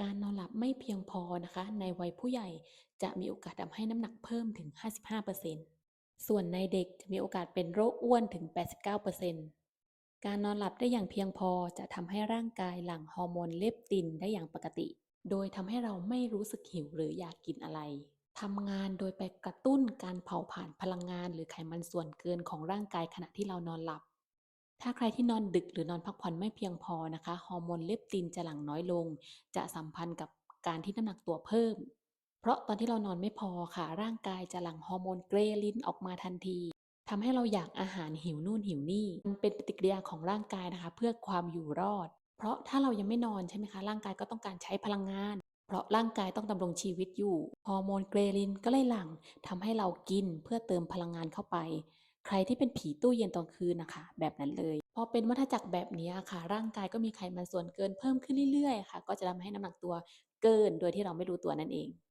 การนอนหลับไม่เพียงพอนะคะ ในวัยผู้ใหญ่จะมีโอกาสทำให้น้ำหนักเพิ่มถึง 55%ส่วนในเด็กจะมีโอกาสเป็นโรคอ้วนถึง 89%การนอนหลับได้อย่างเพียงพอจะทำให้ร่างกายหลั่งฮอร์โมนเลปตินได้อย่างปกติ โดยทำให้เราไม่รู้สึกหิวหรืออยากกินอะไรทำงานโดยไปกระตุ้นการเผาผลาญพลังงาน หรือไขมันส่วนเกินของร่างกายขณะที่เรานอนหลับ ถ้าใครที่นอนดึกหรือนอนพักผ่อนไม่เพียงพอนะคะฮอร์โมนเลปตินจะหลั่งน้อยลง จะสัมพันธ์กับการที่น้ำหนักตัวเพิ่ม เพราะตอนที่เรานอนไม่พอค่ะ ร่างกายจะหลั่งฮอร์โมนเกรลินออกมาทันทีทำให้เราอยากอาหารหิวนู่นหิวนี่มันเป็นปฏิกิริยาของร่างกายนะคะ เพื่อความอยู่รอด เพราะถ้าเรายังไม่นอนใช่ไหมคะร่างกายก็ต้องการใช้พลังงาน เพราะร่างกายต้องดำรงชีวิตอยู่ฮอร์โมนเกรลินก็เลยหลั่งทำให้เรากินเพื่อเติมพลังงานเข้าไป ใครที่เป็นผีตู้เย็นตอนคืนนะคะ แบบนั้นเลย พอเป็นวัฏจักรแบบนี้ค่ะ ร่างกายก็มีไขมันส่วนเกินเพิ่มขึ้นเรื่อยๆ ค่ะ ก็จะทำให้น้ำหนักตัวเกินโดยที่เราไม่รู้ตัวนั่นเอง